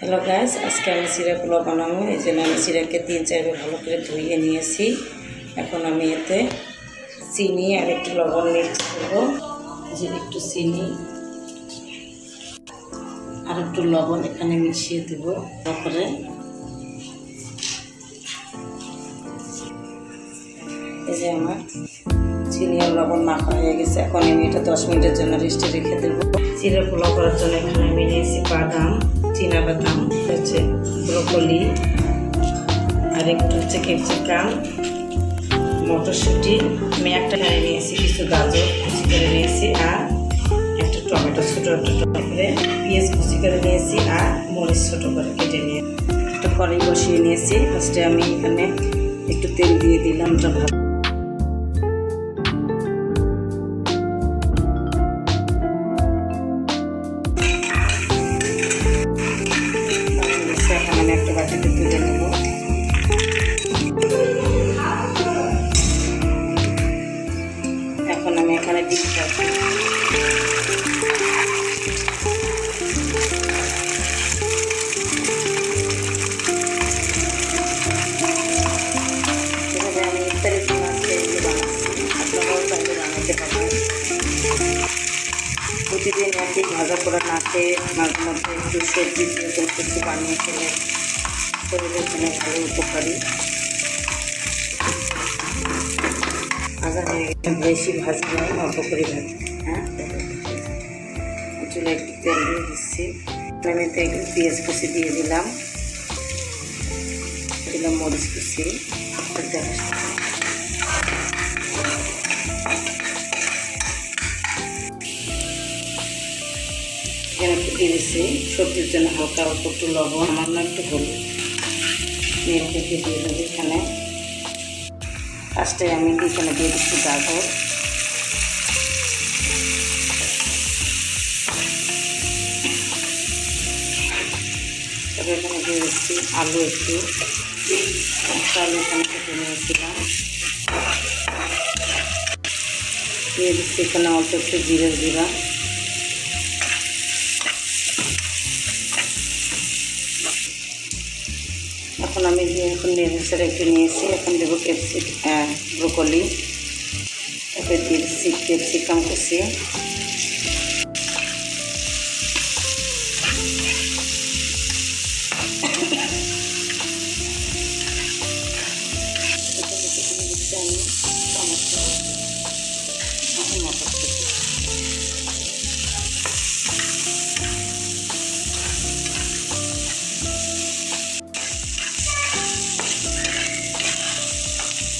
Hello guys, আজকে আমি সিরা পোলাও বানাবো। এই জন্য আমি সিরাকে তিন চারবার ভালো করে ধুয়ে নিয়েছি। এখন আমি এতে চিনি আর একটু লবণ মিক্স করব। যে একটু চিনি আর একটু লবণ এখানে মিশিয়ে দেব। তারপরে এই যে আমার চিনি আর লবণ মাখা হয়ে গেছে। এখন আমি এটা দশ মিনিটের জন্য রেস্টে রেখে দেবো। চিরা পোলাও করার জন্য এখানে আমি নিয়েছি বাদাম। চীনা বাদাম হচ্ছে ব্রোকলি। আর একটু হচ্ছে ক্যাপসিকাম মটরশুঁটি। আমি একটা এখানে নিয়েছি কিছু গাজর কুচি করে নিয়েছি, আর একটা টমেটো, ছোটো একটা টমেটো করে, পেঁয়াজ কুচি করে নিয়েছি, আর মরিচ ছোটো করে কেটে নিয়ে একটা কড়াই বসিয়ে নিয়েছি ফার্স্টে আমি এখানে একটু তেল দিয়ে দিলাম ভালো আমি একটা বাটিতে তুলে নেব এখন আমি এখানে পারবেন প্রতিদিন একই ভাজা পোড়া না খেয়ে মাঝে মধ্যে একটু সবজি দিয়ে কিছু বানিয়ে খেলে শরীরের জন্য ভালো উপকারী। ভাজা বেশি ভাজি নয় অল্প করে ভাজি হ্যাঁ? চুলে একটু তেল দিয়ে দিচ্ছি। এতে একটু পেঁয়াজ কুচি দিয়ে দিলাম। দিলাম মরিচ কুচি। এখানে একটু দিয়ে দিচ্ছি, সবজির জন্য হালকা অল্প একটু লবণ আমার না একটু হলুদ। নিয়ে থেকে দিয়ে দেবো এখানে। ফার্স্টে আমি এখানে দিয়ে দিচ্ছি গাজর। তবে এখানে দিয়ে দিচ্ছি আলু একটু আলু এখানে কেটে নিয়েছিলাম। দিয়ে দিচ্ছি এখানে অল্প একটু জিরের গুঁড়া। এখন আমি এখন নেড়েছে একটু নিয়েছি। এখন দেবো ক্যাপসিক ব্রোকলি। তারপরে দিয়েছি ক্যাপসিকাম কুচি।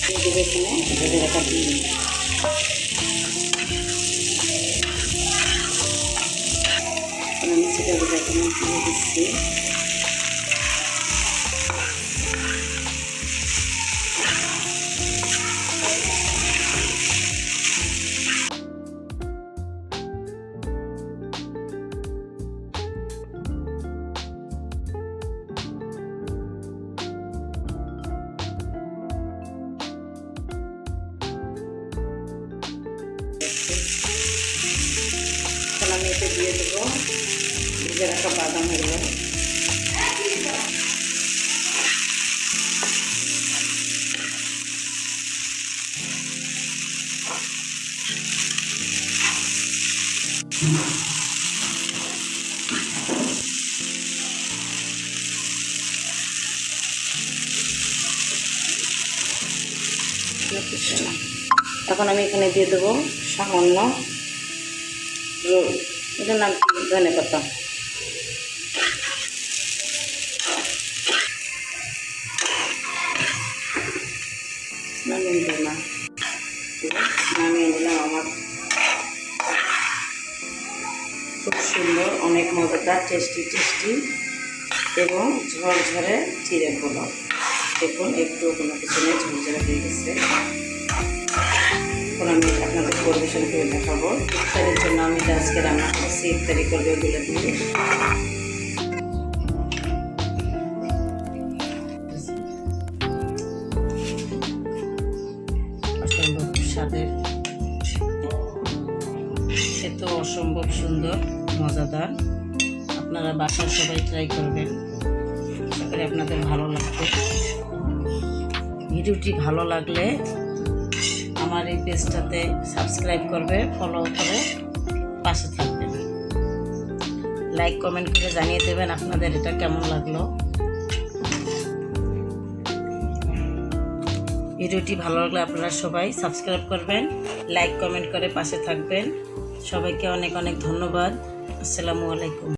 দিয়ে দেবে এখানে। ভেজে রাখা ডিম আমি সেটা দিয়ে দিচ্ছি দেবো ভেজে রাখা বাদাম হলো এখন আমি এখানে দিয়ে দেবো সামান্য রোল। নাম কি ধনে আমার। খুব সুন্দর, অনেক মজাদার টেস্টি টেস্টি এবং ঝরঝরে চিড়ে পোলাও। দেখুন, একটু কোনো কিছু নেই ঝরঝরে হয়ে গেছে। আমি পরিবেশন করে দেখাবো। ইফতারের জন্য আমি আজকে রান্না করছি, ইফতারি করবে ওগুলো দিয়ে। স্বাদের সে তো অসম্ভব সুন্দর, মজাদার। আপনারা বাসায় সবাই ট্রাই করবেন। আশা আপনাদের ভালো লাগবে। ভিডিওটি ভালো লাগলে আমার এই পেজটাতে সাবস্ক্রাইব করবে ফলো করে পাশে থাকবেন। লাইক কমেন্ট করে জানিয়ে দেবেন আপনাদের এটা কেমন লাগল। ভিডিওটি ভালো লাগলে আপনারা সবাই সাবস্ক্রাইব করবেন লাইক কমেন্ট করে পাশে থাকবেন। সবাইকে অনেক অনেক ধন্যবাদ। আসসালামু আলাইকুম।